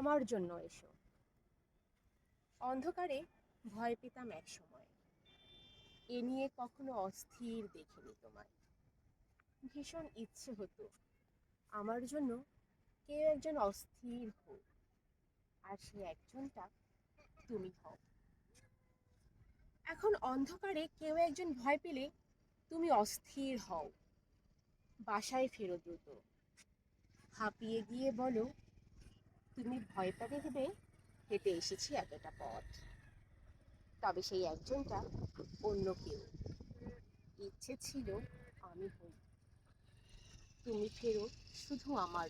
আমার জন্য এসো। অন্ধকারে ভয় পেতাম এক সময়। এ নিয়ে কখনো অস্থির দেখিনি তোমায়। ভীষণ ইচ্ছে হতো আমার জন্য কেউ একজন অস্থির হোক, আর সে একজনটা তুমি হও। এখন অন্ধকারে কেউ একজন ভয় পেলে তুমি অস্থির হও। বাসায় ফেরো দ্রুত। হাঁপিয়ে গিয়ে বলো তুমি ভয় পেতে দেবে হেঁটে এসেছি এতটা পথ। তবে সেই একজনটা অন্য কেউ। ইচ্ছে ছিল আমি হই। তুমি ফেরো শুধু আমার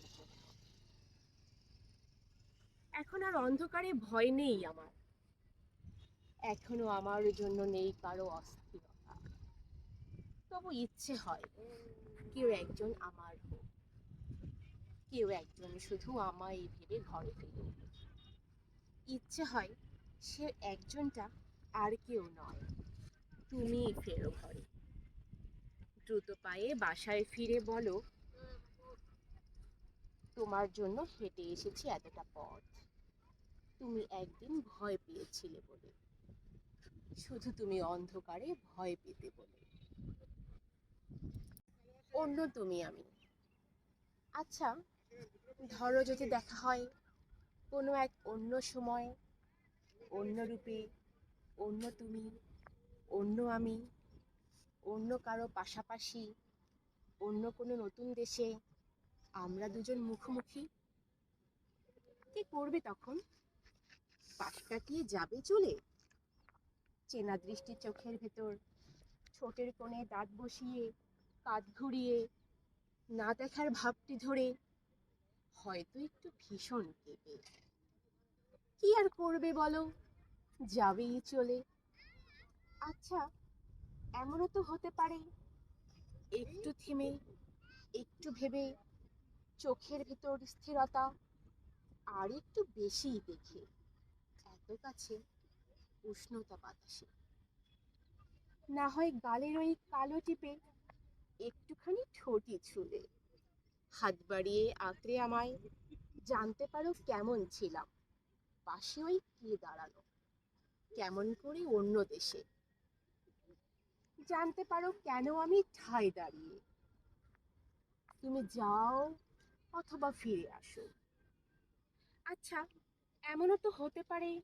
এখন আর অন্ধকারে ভয় নেই আমার। এখনও আমার জন্য নেই কারও অস্থিরতা। তবু ইচ্ছে হয়, কেউ একজন আমার হোক। কেউ একজন, শুধু আমায় এই ভেবে ঘরে ফিরুক ইচ্ছে হয় সে একজনটা আর কেউ নয় তুমি ফেরো ঘরে। দ্রুত পায়ে বাসায় ফিরে বলো, তোমার জন্য হেঁটে এসেছি এতটা পথ। তুমি একদিন ভয় পেয়েছিলে বলে। শুধু তুমি অন্ধকারে ভয় পেতে বলে। অন্য তুমি আমি। আচ্ছা ধরো যদি দেখা হয় কোনো এক অন্য সময়, অন্য রূপে, অন্য তুমি, অন্য আমি, অন্য কারও পাশাপাশি, অন্য কোনো নতুন দেশে, আমরা দুজন মুখোমুখি? কি করবে তখন? পাশ কাটিয়ে যাবে চলে? চেনা দৃষ্টি চোখের ভেতর ছোটের কোণে দাঁত বসিয়ে, কাঁধ ঘুরিয়ে, না দেখার ভাবটি ধরে হয়তো একটু ভীষণ কেঁপে কি আর করবে বলো? যাবেই চলে। আচ্ছা এমনও তো হতে পারে। একটু থেমে, একটু ভেবে, চোখের ভেতর স্থিরতা, আর একটু বেশিই দেখে। এত কাছে, উষ্ণতা বাতাসে। না হয় গালের ওই কালো টিপে একটুখানি ঠোঁটি ছুলে। হাত বাড়িয়ে আঁকড়ে আমায় জানতে পারো কেমন ছিলাম। পাশে ওই কে দাঁড়াল? কেমন করে অন্য দেশে? জানতে পারো কেন আমি ঠাই দাঁড়িয়ে? তুমি যাও অথবা ফিরে আসো। আচ্ছা এমনও তো হতে পারে,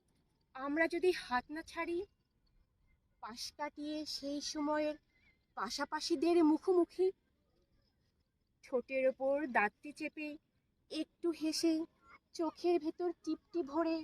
আমরা যদি হাত না ছাড়ি, পাশ কাটিয়ে সেই সময়ের পাশাপাশিদের মুখোমুখি ঠোঁটের ওপর দাঁতটি চেপে একটু হেসে চোখের ভেতর টিপটি ভরে